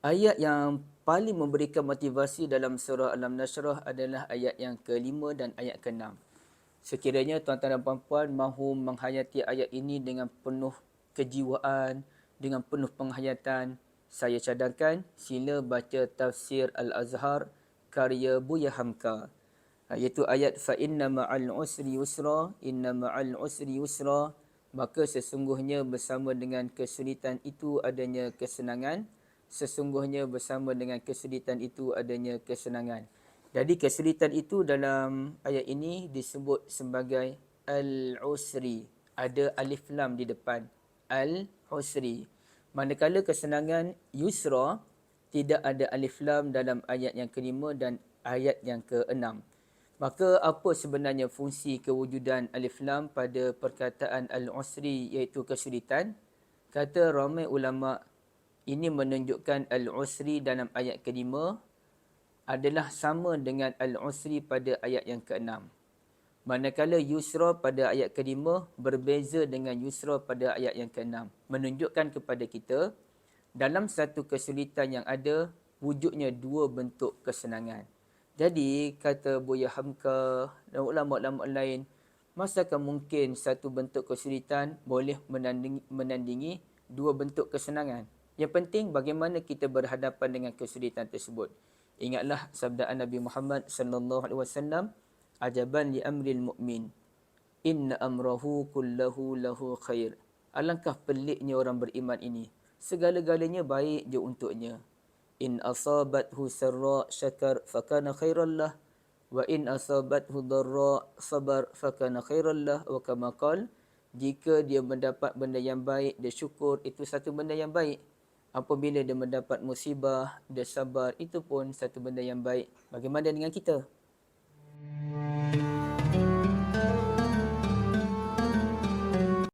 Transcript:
Ayat yang paling memberikan motivasi dalam surah Alam Nashrah adalah ayat yang kelima dan ayat keenam. Sekiranya tuan-tuan dan puan-puan mahu menghayati ayat ini dengan penuh kejiwaan, dengan penuh penghayatan, saya cadangkan sila baca tafsir Al-Azhar karya Buya Hamka. Ha, iaitu ayat fa inna ma'al usri yusra, inna ma'al usri yusra, maka sesungguhnya bersama dengan kesulitan itu adanya kesenangan, sesungguhnya bersama dengan kesulitan itu adanya kesenangan. Jadi kesulitan itu dalam ayat ini disebut sebagai al-usri. Ada alif lam di depan. Al-usri. Manakala kesenangan yusra tidak ada alif lam dalam ayat yang kelima dan ayat yang keenam. Maka apa sebenarnya fungsi kewujudan alif lam pada perkataan al-usri iaitu kesulitan? Kata ramai ulama ini menunjukkan al-usri dalam ayat kelima adalah sama dengan Al-Usri pada ayat yang keenam. Manakala Yusra pada ayat kelima berbeza dengan Yusra pada ayat yang keenam. Menunjukkan kepada kita dalam satu kesulitan yang ada wujudnya dua bentuk kesenangan. Jadi kata Buya Hamka dan ulama-ulama lain masakah mungkin satu bentuk kesulitan boleh menandingi, menandingi dua bentuk kesenangan? Yang penting bagaimana kita berhadapan dengan kesulitan tersebut. Ingatlah sabda Nabi Muhammad sallallahu alaihi wasallam, ajaban li amril mu'min. Inna amrahu kullahu lahu khair. Alangkah peliknya orang beriman ini. Segala-galanya baik je untuknya. In asabathu sarra syakar fakana khairan lah. Wa in asabathu darra sabar fakana khairan lah. Wa kama qal, jika dia mendapat benda yang baik, dia syukur, itu satu benda yang baik apabila dia mendapat musibah, dia sabar, itu pun satu benda yang baik. Bagaimana dengan kita?